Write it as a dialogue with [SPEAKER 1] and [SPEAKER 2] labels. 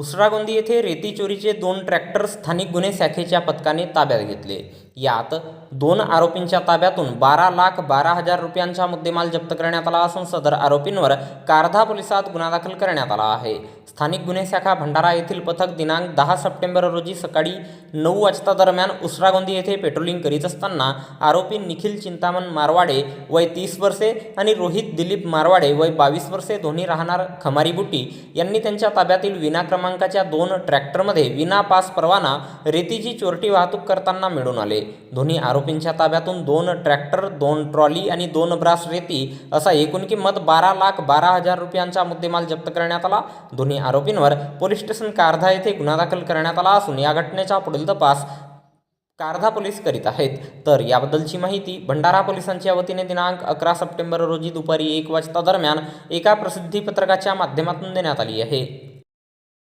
[SPEAKER 1] उसरागोंदी येथे रेती चोरीचे दोन ट्रॅक्टर स्थानिक गुन्हे शाखेच्या पथकाने ताब्यात घेतले. यात दोन आरोपींच्या ताब्यातून बारा लाख बारा हजार रुपयांचा मुद्देमाल जप्त करण्यात आला असून सदर आरोपींवर कारधा पोलिसात गुन्हा दाखल करण्यात आला आहे. स्थानिक गुन्हे शाखा भंडारा येथील पथक दिनांक दहा सप्टेंबर रोजी सकाळी नऊ वाजता दरम्यान उसरागोंदी येथे पेट्रोलिंग करीत असताना आरोपी निखिल चिंतामण मारवाडे वय तीस वर्षे आणि रोहित दिलीप मारवाडे वय बावीस वर्षे दोन्ही राहणार खमारी बुटी यांनी त्यांच्या ताब्यातील विना क्रमांकाच्या दोन ट्रॅक्टरमध्ये विना पास परवाना रेतीची चोरटी वाहतूक करताना मिळून आले. दोन्ही आरोपींच्या ताब्यातून दोन ट्रॅक्टर दोन ट्रॉली आणि दोन ब्रास रेती असा एकूण किंमत बारा लाख बारा हजार रुपयांचा मुद्देमाल जप्त करण्यात आला. दोन्ही आरोपींवर पोलीस स्टेशन कारधा येथे गुन्हा दाखल करण्यात आला असून या घटनेचा पुढील तपास कारधा पोलीस करीत आहेत. तर याबद्दलची माहिती भंडारा पोलिसांच्या वतीने दिनांक अकरा सप्टेंबर रोजी दुपारी एक वाजता दरम्यान एका प्रसिद्धी पत्रकाच्या माध्यमातून देण्यात आली आहे.